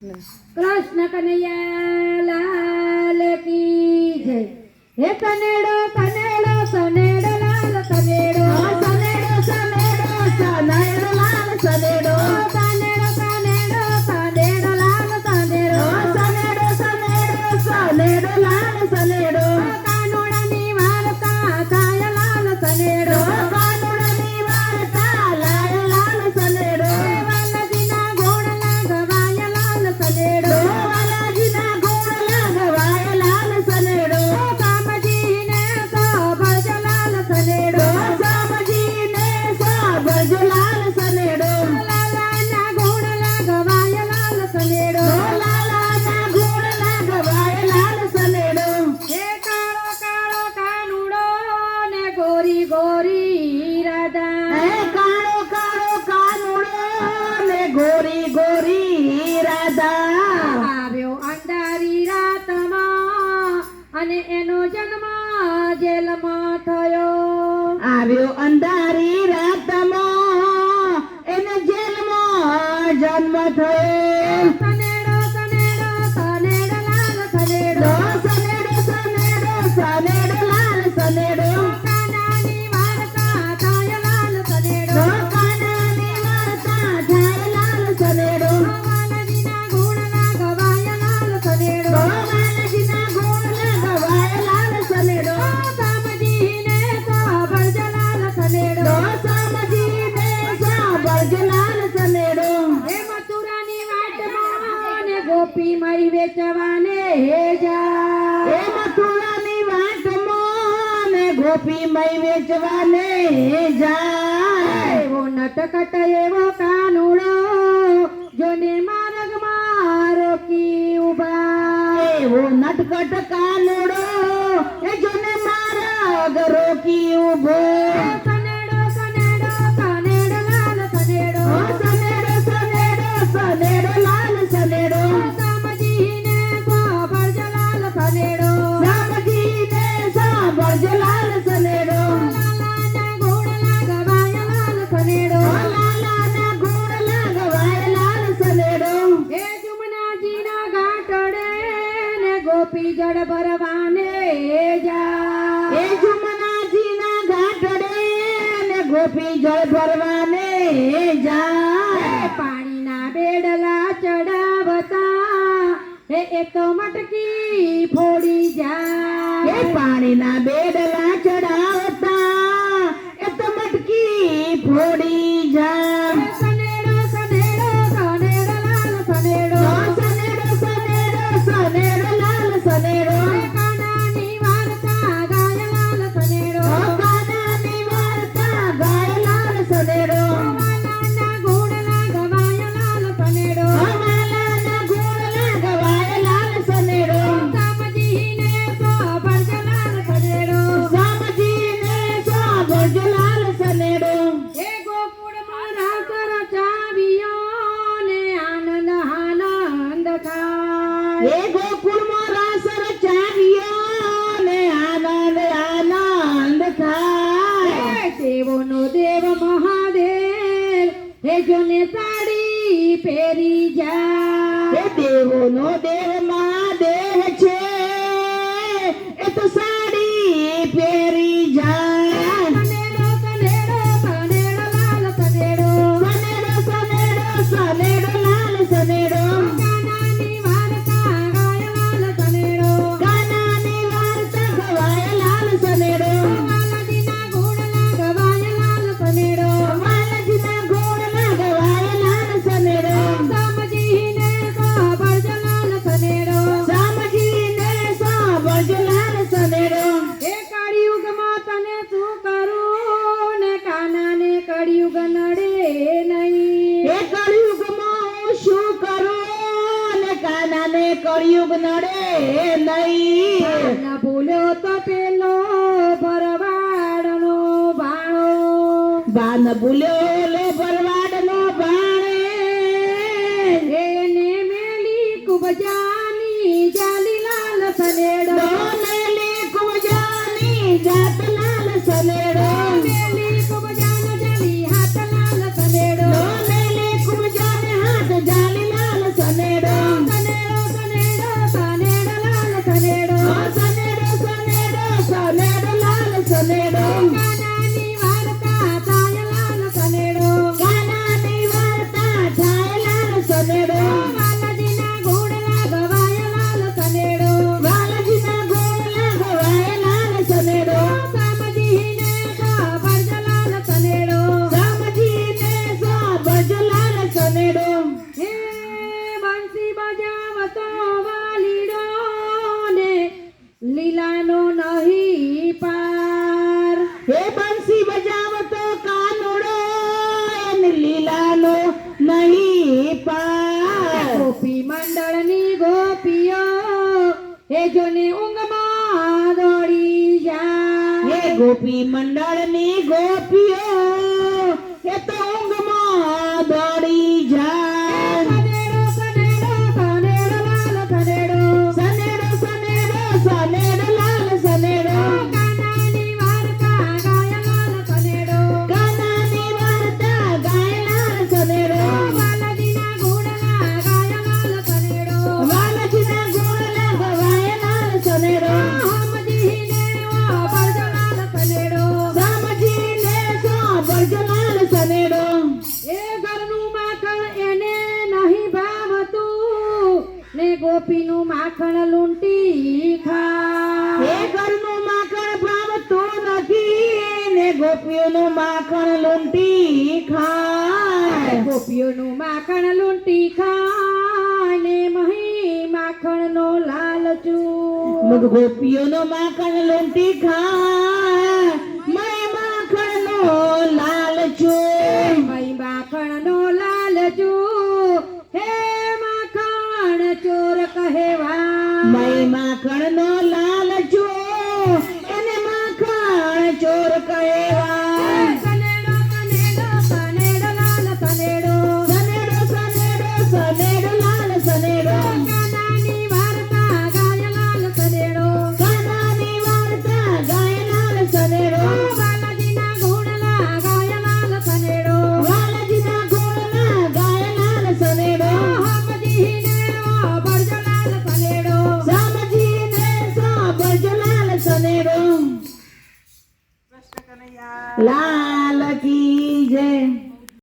કૃષ્ણ કનૈયા લાલ કી જય. હે તનેડો એનો જન્મ જેલમાં થયો. આવ્યો અંધારી રાતમાં. એને જેલમાં જન્મ થયો. અર્જનાર સનેડો હે મથુરાની વાટમાં ગોપી મારી વેચવાને હે જા. હે મથુરાની વાટમાં ગોપી મારી વેચવાને હે જા. એવો નટકટ એવો ગોપી જળ ભરવાને જા પાણીના બેડલા ચડાવતા એ એક મટકી ફોડી જા એ પાણીના બેડલા ચડાવતા એ તો મટકી ફોડી gonna buy. સને રામ તને શું કરું? ને કાના ને નડે નહીં. હે કળિયુગમાં શું કરું? ને કાના ને કળિયુગ નડે નહીં. ભૂલ્યો તો પેલો ભરવાડનો ભાણો બાન ભૂલ્યો એ જોની ઊંઘમાં દોડી જા એ ગોપી મંડળની ગોપીઓ એ તો ને ગોપીનું માખણ લૂંટી ખા એ ઘરનું માખણ ભાવતું નથી ને ગોપીઓનું માખણ લૂંટી ખા ગોપીઓનું માખણ લૂંટી ખા ને મહી માખણનો લાલચું ગોપીઓનું માખણ લૂંટી ખા